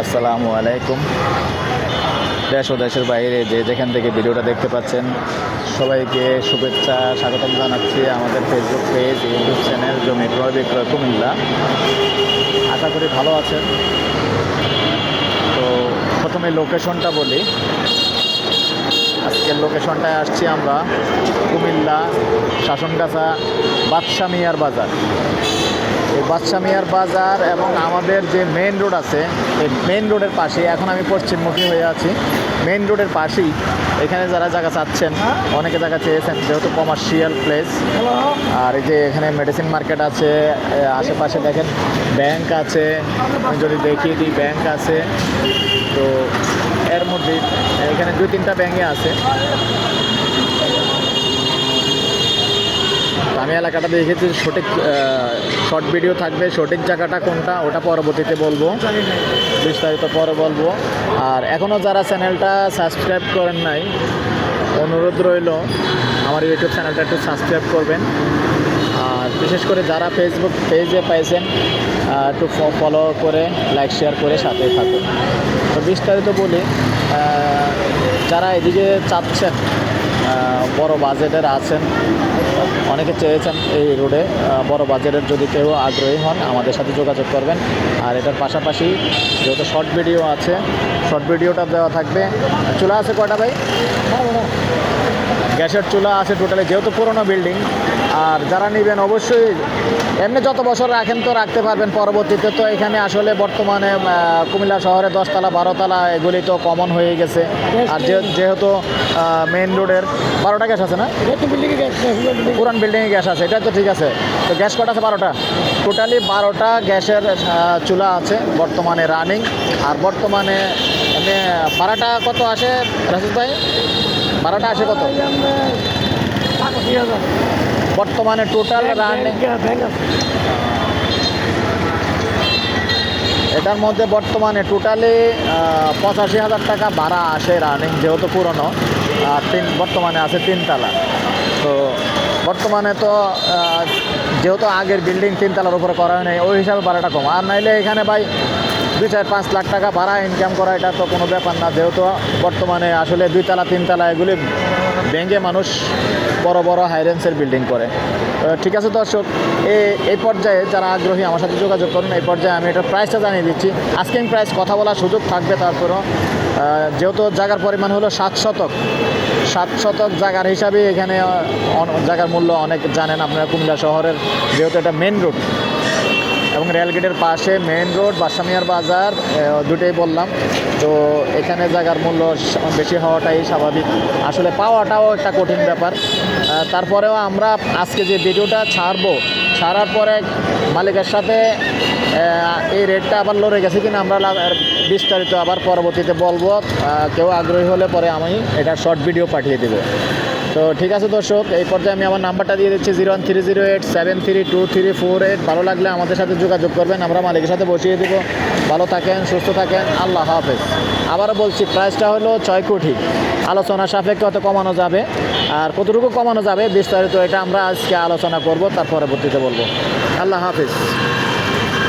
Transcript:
আসসালামু আলাইকুম। দেশ ও দেশের বাইরে যে যেখান থেকে ভিডিওটা দেখতে পাচ্ছেন, সবাইকে শুভেচ্ছা, স্বাগতম জানাচ্ছি আমাদের ফেসবুক পেজ ইউটিউব চ্যানেল জমি ক্রয় বিক্রয় কুমিল্লা। আশা করি ভালো আছেন। তো প্রথমে লোকেশনটা বলি। আজকের লোকেশনটায় আসছি আমরা কুমিল্লা, শাসনগাছা বাদশা মিয়ার বাজার। এই বাদশা মিয়ার বাজার এবং আমাদের যে মেন রোড আছে, এই মেন রোডের পাশে এখন আমি পশ্চিমমুখী হয়ে আছি মেন রোডের পাশেই এখানে যারা জায়গা চাচ্ছেন, অনেকে জায়গা চেয়েছেন, যেহেতু কমার্শিয়াল প্লেস আর এই যে এখানে মেডিসিন মার্কেট আছে আশেপাশে দেখেন ব্যাংক আছে, আমি যদি দেখিয়ে দিই ব্যাংক আছে। তো এর মধ্যে এখানে দুই তিনটা ব্যাঙ্কে আছে তো আমি এলাকাটা দেখেছি, সঠিক শর্ট ভিডিও থাকবে, সঠিক জায়গাটা কোনটা ওটা পরবর্তীতে বলব। বিস্তারিত পরে বলব। আর এখনও যারা চ্যানেলটা সাবস্ক্রাইব করেন নাই, অনুরোধ রইল, আমার ইউটিউব চ্যানেলটা একটু সাবস্ক্রাইব করবেন। আর বিশেষ করে যারা ফেসবুক পেজে পাইছেন একটু ফলো করে লাইক শেয়ার করে সাথে থাকুন। তো বিস্তারিত বলি যারা এদিকে চাচ্ছেন বড় বাজেটের আছেন। অনেকে চেয়েছেন এই রোডে বড় বাজেটের যদি কেউ আগ্রহী হন, আমাদের সাথে যোগাযোগ করবেন। আর এটার পাশাপাশি যেহেতু শর্ট ভিডিও আছে, শর্ট ভিডিওটা দেওয়া থাকবে। চলে আছে কয়টা ভাই? গ্যাসের চুলা আছে টোটালি যেহেতু পুরোনো বিল্ডিং আর যারা নেবেন অবশ্যই এমনি যত বছর রাখেন তো রাখতে পারবেন পরবর্তীতে। তো এখানে আসলে বর্তমানে কুমিল্লা শহরে দশতলা বারোতলা এগুলি তো কমন হয়ে গেছে। আর যেহেতু মেইন রোডের বারোটা গ্যাস আছে না? পুরান বিল্ডিংয়ে গ্যাস আছে এটা তো ঠিক আছে। তো গ্যাস কটা আছে? বারোটা। টোটালি বারোটা গ্যাসের চুলা আছে বর্তমানে রানিং আর বর্তমানে ভাড়াটা কত আসে রাজীব ভাই? ভাড়াটা আসে কত? বর্তমানে টোটাল রানিং এটার মধ্যে বর্তমানে টোটালি পঁচাশি হাজার টাকা ভাড়া আসে রানিং যেহেতু পুরনো আর তিন বর্তমানে আছে তিনতলা। তো বর্তমানে তো যেহেতু আগের বিল্ডিং তিনতলার উপরে করা হয় নাই ওই হিসাবে ভাড়াটা কম। আর নাইলে এখানে ভাই দুই চার পাঁচ লাখ টাকা ভাড়া ইনকাম করা, এটা তো কোনো ব্যাপার না। যেহেতু বর্তমানে আসলে দুই দুইতলা তিনতলা এগুলি ব্যাঙ্গে মানুষ বড় বড় হাই রেঞ্জের বিল্ডিং করে। ঠিক আছে দর্শক এই এই পর্যায়ে যারা আগ্রহী আমার সাথে যোগাযোগ করুন, এই পর্যায়ে আমি এটার প্রাইসটা জানিয়ে দিচ্ছি। আস্কিং প্রাইস কথা বলার সুযোগ থাকবে তারপরও। যেহেতু জায়গার পরিমাণ হলো সাত শতক সাত শতক জায়গার হিসাবে এখানে জায়গার মূল্য অনেক জানেন আপনারা কুমিল্লা শহরের, যেহেতু এটা মেন রোড এবং রেলগেটের পাশে মেন রোড, বাসামিয়ার বাজার দুটোই বললাম। তো এখানে জায়গার মূল্য বেশি হওয়াটাই স্বাভাবিক। আসলে পাওয়াটাও একটা কঠিন ব্যাপার। তারপরেও আমরা আজকে যে ভিডিওটা ছাড়বো, ছাড়ার পরে মালিকের সাথে এই রেটটা আবার লড়ে গেছে কিনা আমরা বিস্তারিত আবার পরবর্তীতে বলব। কেউ আগ্রহী হলে পরে আমি এটা শর্ট ভিডিও পাঠিয়ে দেবো। তো ঠিক আছে দর্শক, এই পর্যায়ে আমি আমার নাম্বারটা দিয়ে দিচ্ছি zero one three zero eight seven three two three four eight. ভালো লাগলে আমাদের সাথে যোগাযোগ করবেন, আমরা মালিকের সাথে বসিয়ে দেবো। ভালো থাকেন, সুস্থ থাকেন, আল্লাহ হাফেজ। আবারও বলছি, প্রাইসটা হলো ছয় কোটি। আলোচনা সাপেক্ষে হয়তো কমানো যাবে আর কতটুকু কমানো যাবে বিস্তারিত এটা আমরা আজকে আলোচনা করব, তার পরবর্তীতে বলব। আল্লাহ হাফেজ।